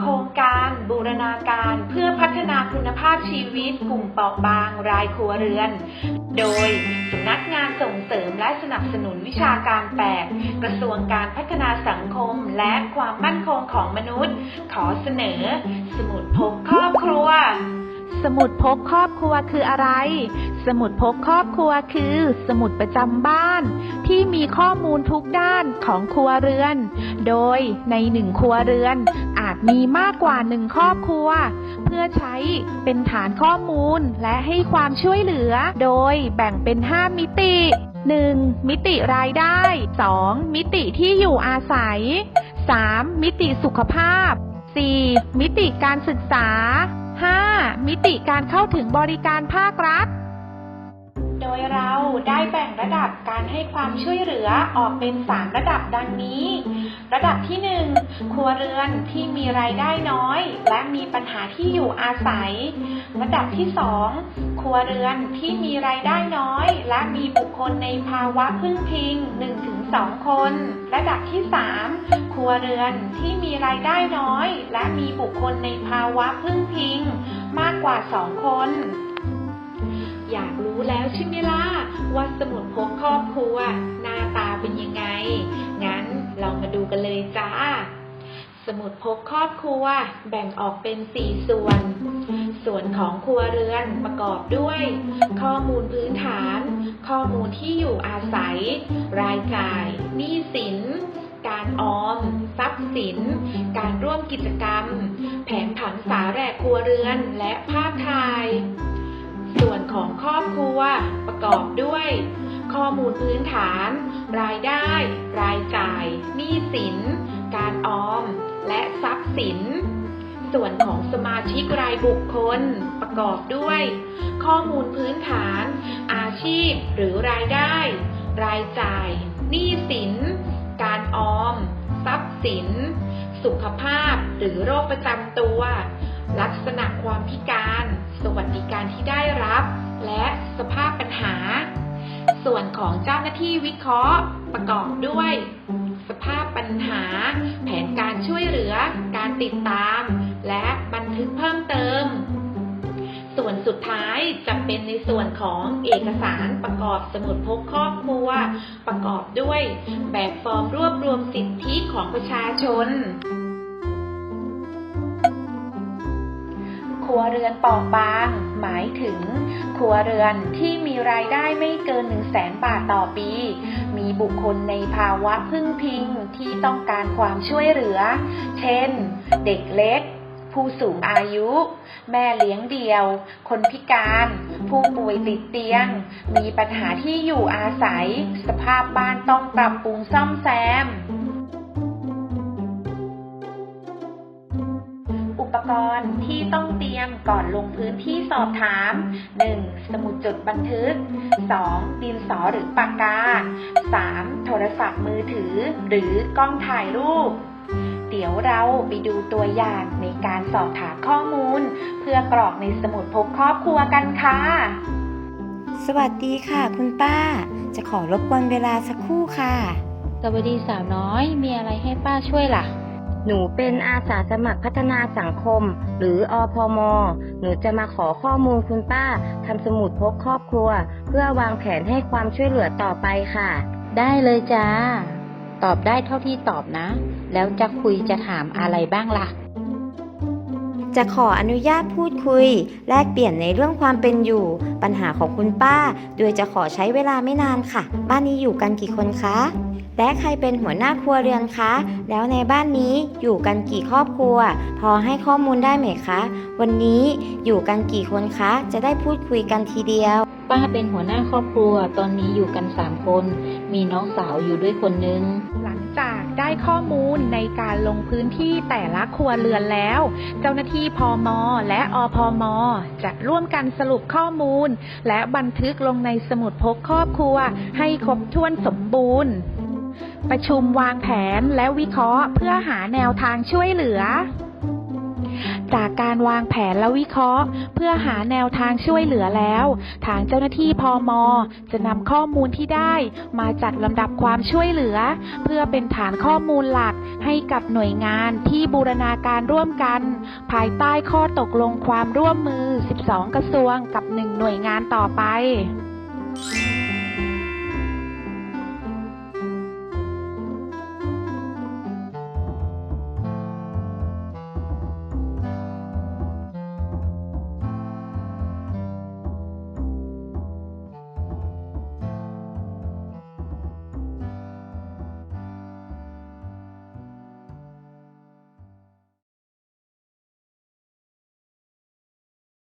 โครงการบูรณาการเพื่อพัฒนาคุณภาพชีวิตกลุ่มเปราะบางรายครัวเรือน โดยสำนักงานส่งเสริมและสนับสนุนวิชาการ8กระทรวงการพัฒนาสังคมและความมั่นคงของมนุษย์ ขอเสนอ สมุดพกครอบครัวสมุดพกครอบครัวคืออะไร สมุดพกครอบครัวคือ สมุดประจำบ้าน ที่มีข้อมูลทุกด้านของครัวเรือน โดยในหนึ่งครัวเรือน มีมากกว่าหนึ่งครอบครัว เพื่อใช้เป็นฐานข้อมูลและให้ความช่วยเหลือ โดยแบ่งเป็น 5 มิติ 1. มิติรายได้ 2. มิติที่อยู่อาศัย 3. มิติสุขภาพ 4. มิติการศึกษา 5. มิติการเข้าถึงบริการภาครัฐ ได้แบ่งระดับการให้ความช่วยเหลือออกเป็น 3 ระดับดังนี้ ระดับที่ 1 ครัวเรือนที่มีรายได้น้อย และมีปัญหาที่อยู่อาศัย ระดับที่ 2 ครัวเรือนที่มีรายได้น้อย และมีบุคคลในภาวะพึ่งพิง 1-2 คน ระดับที่ 3 ครัวเรือนที่มีรายได้น้อย และมีบุคคลในภาวะพึ่งพิง มากกว่า 2 คนอยากรู้แล้วใช่ไหมล่ะ สมุดพกครอบครัวหน้าตาเป็นยังไง งั้นเรามาดูกันเลยจ้า สมุดพกครอบครัวแบ่งออกเป็น4ส่วน ส่วนของครัวเรือนประกอบด้วย ข้อมูลพื้นฐาน ข้อมูลที่อยู่อาศัย รายจ่ายหนี้สินการออม ทรัพย์สิน การร่วมกิจกรรม แผนผังสาแรกครัวเรือน และภาพถ่าย ส่วนของครอบครัวประกอบด้วย ข้อมูลพื้นฐาน รายได้ รายจ่ายหนี้สิน การออม และทรัพย์สิน ส่วนของสมาชิกรายบุคคลประกอบด้วย ข้อมูลพื้นฐาน อาชีพหรือรายได้ รายจ่ายหนี้สิน การออม ทรัพย์สิน สุขภาพหรือโรคประจำตัว ลักษณะความพิการ สวัสดิการที่ได้รับ และสภาพปัญหา ส่วนของเจ้าหน้าที่วิเคราะห์ประกอบด้วย สภาพปัญหา แผนการช่วยเหลือ การติดตาม และบันทึกเพิ่มเติม ส่วนสุดท้ายจะเป็นในส่วนของเอกสารประกอบสมุดพกครอบครัว ประกอบด้วย แบบฟอร์มรวบรวมสิทธิของประชาชน รัวเรือนเปราะบาง หมายถึง ครัวเรือนที่มีรายได้ไม่เกิน 1 0 0 0 0แสนบาทต่อปี มีบุคคลในภาวะพึ่งพิงที่ต้องการความช่วยเหลือ เช่น เด็กเล็ก ผู้สูงอายุ แม่เลี้ยงเดี่ยว คนพิการ ผู้ป่วยติดเตียง มีปัญหาที่อยู่อาศัย สภาพบ้านต้องปรับปรุงซ่อมแซมอุปกรณ์ที่ต้อง ก่อนลงพื้นที่สอบถาม 1. สมุดจดบันทึก 2. ดินสอหรือปากกา 3. โทรศัพท์มือถือ หรือกล้องถ่ายรูป เดี๋ยวเราไปดูตัวอย่างในการสอบถามข้อมูล เพื่อกรอกในสมุดพกครอบครัวกันค่ะ สวัสดีค่ะคุณป้า จะขอรบกวนเวลาสักครู่ค่ะ สวัสดีสาวน้อยมีอะไรให้ป้าช่วยล่ะ หนูเป็นอาสาสมัครพัฒนาสังคม หรืออพม หนูจะมาขอข้อมูลคุณป้าทำสมุดพกครอบครัว เพื่อวางแผนให้ความช่วยเหลือต่อไปค่ะ ได้เลยจ้า ตอบได้เท่าที่ตอบนะ แล้วจะคุยจะถามอะไรบ้างล่ะ จะขออนุญาตพูดคุย แลกเปลี่ยนในเรื่องความเป็นอยู่ ปัญหาของคุณป้า โดยจะขอใช้เวลาไม่นานค่ะ บ้านนี้อยู่กันกี่คนคะ และใครเป็นหัวหน้าครัวเรือนคะ แล้วในบ้านนี้อยู่กันกี่ครอบครัว พอให้ข้อมูลได้ไหมคะ วันนี้อยู่กันกี่คนคะ จะได้พูดคุยกันทีเดียว ป้าเป็นหัวหน้าครอบครัว ตอนนี้อยู่กันสามคน มีน้องสาวอยู่ด้วยคนนึง จากได้ข้อมูลในการลงพื้นที่แต่ละครัวเรือนแล้ว เจ้าหน้าที่พอมและอพมจะร่วมกันสรุปข้อมูล และบันทึกลงในสมุดพกครอบครัว ให้ครบถ้วนสมบูรณ์ ประชุมวางแผนและวิเคราะห์เพื่อหาแนวทางช่วยเหลือ จากการวางแผนและวิเคราะห์ เพื่อหาแนวทางช่วยเหลือแล้ว ทางเจ้าหน้าที่พอมจะนำข้อมูลที่ได้มาจัดลำดับความช่วยเหลือ เพื่อเป็นฐานข้อมูลหลักให้กับหน่วยงานที่บูรณาการร่วมกัน ภายใต้ข้อตกลงความร่วมมือ 12 กระทรวงกับ 1 หน่วยงานต่อไป